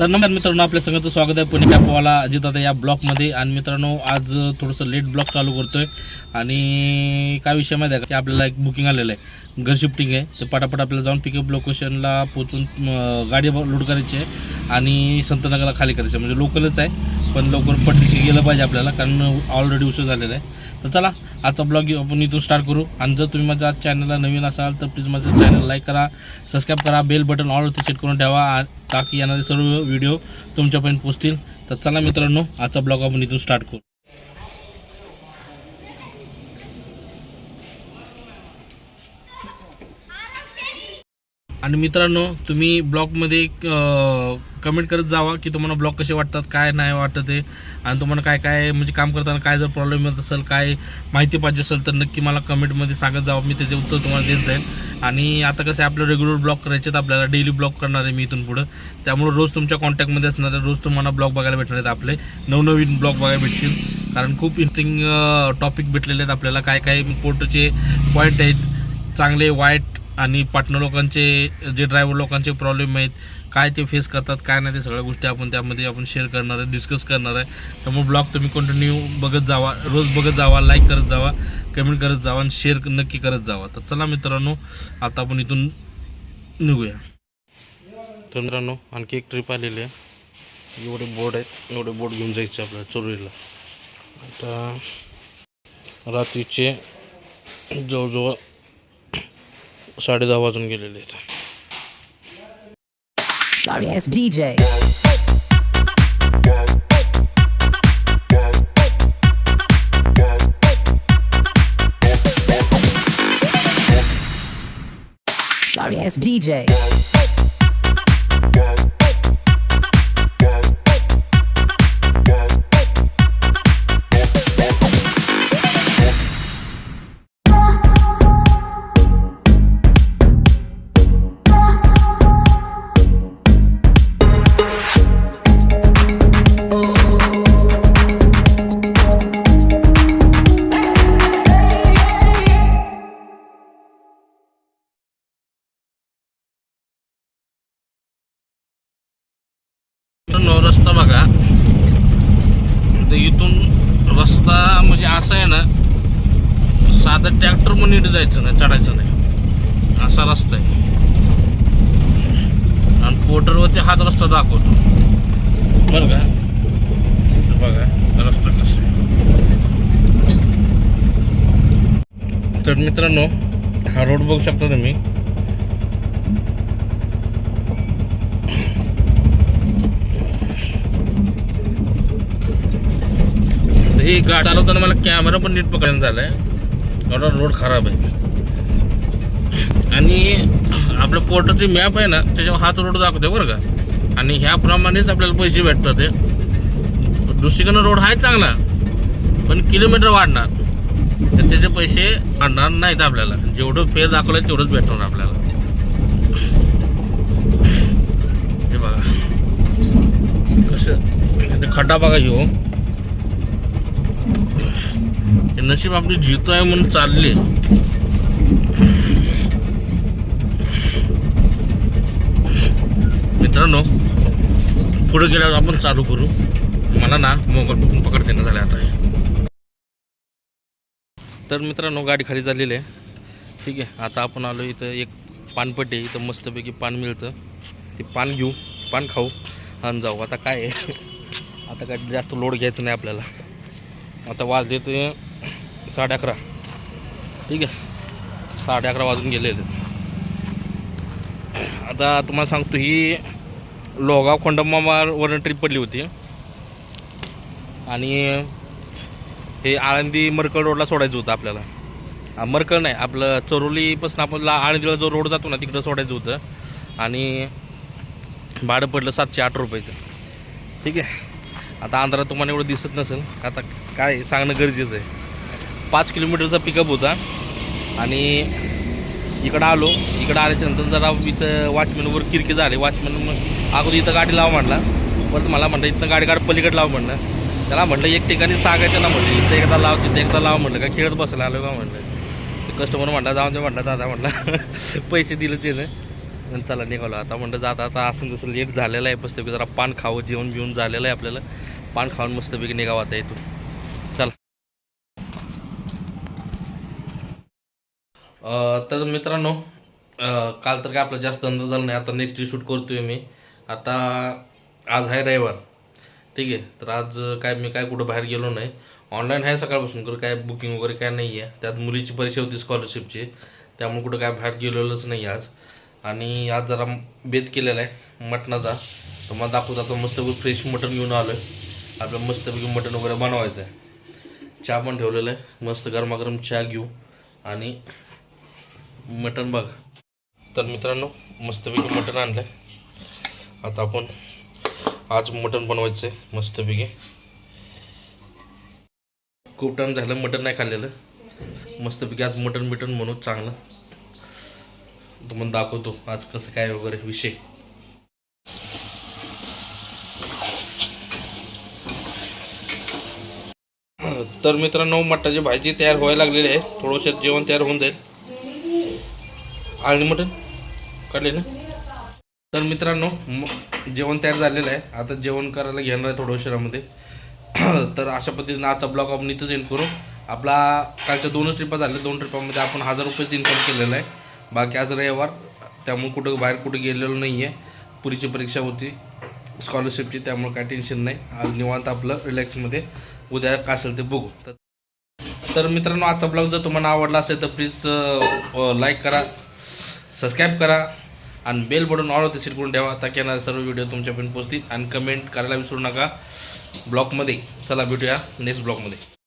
तर नमस्कार मित्रांनो आपल्या सगळ्यांचं स्वागत आहे. पुणे कॅपवाला अजित दादा या ब्लॉकमध्ये. आणि मित्रांनो आज थोडंसं लेट ब्लॉक चालू करतोय. आणि काय विषय माहिती आहे का? की आपल्याला एक बुकिंग आलेलं आहे. घर शिफ्टिंग आहे. ते पटापट आपल्याला जाऊन पिकअप लोकेशनला पोचून गाडी लोड करायची आहे. आणि संतनगरला खाली करायची आहे. म्हणजे लोकलच आहे. पण लवकर पटशी गेलं पाहिजे आपल्याला कारण ऑलरेडी उशीर झालेला आहे. तर चला आजचा ब्लॉग आपण इथून स्टार्ट करू. आणि जर तुम्ही माझ्या चॅनलला नवीन असाल तर प्लीज माझं चॅनल लाईक करा सबस्क्राईब करा बेल बटन ऑलवरती सेट करून ठेवा ताकी येणारे सर्व व्हिडिओ तुमच्यापर्यंत पोचतील तर चला मित्रांनो आजचा ब्लॉग आपण इथून स्टार्ट करू. आणि मित्रांनो तुम्ही ब्लॉगमध्ये कमेंट करत जावा की तुम्हाला ब्लॉग कसे वाटतात काय नाही वाटत ते आणि तुम्हाला काय काय म्हणजे काम करताना काय जर प्रॉब्लेम येत असेल काय माहिती पाहिजे असेल तर नक्की मला कमेंटमध्ये सांगत जावं. मी त्याचे उत्तर तुम्हाला देत जाईल आणि आता कसं आपलं रेग्युलर ब्लॉग करायचे आहेत आपल्याला डेली ब्लॉग करणार आहे मी इथून पुढं. त्यामुळे रोज तुमच्या कॉन्टॅक्टमध्ये असणार आहे रोज तुम्हाला ब्लॉग बघायला भेटणार आहेत आपले. नवनवीन ब्लॉग बघायला भेटतील. कारण खूप इंटरेस्टिंग टॉपिक भेटलेले आहेत आपल्याला. काय काय पोर्टचे पॉईंट आहेत चांगले वाईट आणि पार्टनर लोकांचे जे ड्रायव्हर लोकांचे प्रॉब्लेम आहेत काय ते फेस करतात काय नाही ते सगळ्या गोष्टी आपण त्यामध्ये आपण शेअर करणार आहे डिस्कस करणार आहे. त्यामुळे ब्लॉग तुम्ही कंटिन्यू बघत जावा रोज बघत जावा लाईक करत जावा कमेंट करत जावा आणि शेअर नक्की करत जावा. तर चला मित्रांनो आता आपण इथून निघूया. तर मित्रांनो आणखी एक ट्रिप आलेली आहे. एवढे बोर्ड आहेत एवढे बोर्ड घेऊन जायचे आपल्याला चोरीला. आता रात्रीचे जवळजवळ साडे दहा वाजून गेलेले आहेत Sorry ass DJ. इथून रस्ता म्हणजे असा आहे ना साधं ट्रॅक्टर पण नीट जायचं नाही चढायचं नाही. असा रस्ता आहे. आणि पोर्टरवरती हात रस्ता दाखवतो. बरं का? बघा रस्ता कसं आहे. तर मित्रांनो हा रोड बघू शकता तुम्ही. तर ही गाडी चालवताना मला कॅमेरा पण नीट पकडून आहे एवढा रोड खराब आहे. आणि आपलं पोर्टरची मॅप आहे ना त्याच्यावर हाच रोड दाखवते बरं का. आणि ह्याप्रमाणेच आपल्याला पैसे भेटतात ते. दुसरीकडनं रोड आहे चांगला पण किलोमीटर वाढणार. तर त्याचे पैसे आणणार नाहीत आपल्याला. जेवढं फेर दाखवलं तेवढंच भेटणार आपल्याला. हे बघा. कसं? ते खड्डा बघा घेऊ नशीब आपली जितो आहे म्हणून चालले. मित्रांनो पुढे गेल्यावर आपण चालू करू. मला ना मोबाईल बघून पकडते ना झाले आता हे. तर मित्रांनो गाडी खाली झालेली आहे. ठीक आहे आता आपण आलो इथं एक पानपट्टी आहे. इथं मस्तपैकी पान मिळतं. ते पान घेऊ पान खाऊ आणि जाऊ. आता काय आहे? आता काय जास्त लोड घ्यायचं नाही आपल्याला. आता वाजले ते साडे अकरा. ठीक आहे. साडे अकरा वाजून गेले आता तुम्हाला सांगतो ही लोगाव खोंडमामावरनं ट्रिप पडली होती. आणि हे आळंदी मरकळ रोडला सोडायचं होतं आपल्याला. मरकळ नाही आपलं चरोलीपासून आपल्याला आळंदीला जो रोड जातो ना तिकडं सोडायचं होतं. आणि भाडं पडलं सातशे आठ रुपयाचं. ठीक आहे. आता आंध्रा तुम्हाला एवढं दिसत नसेल. आता काय सांगणं गरजेचं आहे. पाच किलोमीटरचा पिकअप होता. आणि इकडं आलो. इकडं आल्याच्यानंतर जरा इथं वॉचमॅनवर किरकी झाले. वॉचमॅन मग अगोदर इथं गाडी लावा म्हटला परत मला म्हटलं इथं गाडी गाडी पलीकडे लाव म्हणलं. त्याला म्हटलं एक ठिकाणी सांगायचं ना म्हटलं इथं एकदा लाव तिथं एकदा लाव म्हटलं का खेळत बसायला आलो का? म्हटलं कस्टमर म्हटलं जाऊन दे म्हटलं दादा म्हटलं पैसे दिले त्यानं. आणि चला निघालो. आता म्हणलं जाता आता असं तसं लेट झालेलं आहे. मस्तपैकी जरा पान खावं जेवण बिवून झालेलं आहे आपल्याला. पान खाऊन मस्तपैकी निघावं आता इथून चला अं, तर मित्रांनो काल तर काय आपला जास्त धंदा झाला नाही आता नेक्स्ट शूट करतोय मी. आता आज आहे रविवार. ठीक आहे तर आज काय मी काय कुठं बाहेर गेलो नाही. ऑनलाईन आहे सकाळपासून तर काय बुकिंग वगैरे काय नाही आहे. त्यात मुलीची परीक्षा होती स्कॉलरशिपची त्यामुळे कुठं काय बाहेर गेलेलंच नाही आज. आणि आज जरा बेत केलेला आहे मटणाचा. तर मला दाखवता आता मस्तपैकी फ्रेश मटण घेऊन आलो आहे आपलं मस्तपैकी मटण वगैरे बनवायचं आहे चहा पण ठेवलेलं आहे. मस्त गरमागरम चहा घेऊ. आणि मटण बघा. तर मित्रांनो मस्तपैकी मटण आणलं आहे आता आपण आज मटण बनवायचं आहे मस्तपैकी खूप टाईम झालं मटण नाही खाल्लेलं. मस्तपैकी आज मटण बिटन म्हणून चांगलं. तुम्हाला दाखवतो आज कसं काय वगैरे विषय. तर मित्रांनो मटाची भाजी तयार व्हायला लागलेली आहे. थोडंसं जेवण तयार होऊन जाईल. आणि मटण? काढले ना? तर मित्रांनो जेवण तयार झालेलं आहे. आता जेवण करायला घेणार आहे थोड्या उशिरामध्ये. तर अशा पद्धतीनं आजचा ब्लॉग आपण इथंच एंड करू. आपला कालच्या दोनच ट्रिपा झाल्या दोन ट्रिपामध्ये आपण हजार रुपयेच इन्कम केलेलं आहे. बाकी आज रविवार. त्यामुळे कुठं बाहेर कुठं गेलेलो नाही आहे पुरीची परीक्षा होती. स्कॉलरशिपची त्यामुळे काय टेन्शन नाही. आज निवांत आपलं रिलॅक्समध्ये उद्या काय असेल ते बघू. तर तर मित्रांनो आजचा ब्लॉग जर तुम्हाला आवडला असेल तर प्लीज लाईक करा. सबस्क्राईब करा आणि बेल बटन ऑल होते सीट करून ठेवा ताकी येणारे सर्व व्हिडिओ तुमच्यापर्यंत पोचतील आणि कमेंट करायला विसरू नका. ब्लॉगमध्ये चला भेटूया नेक्स्ट ब्लॉगमध्ये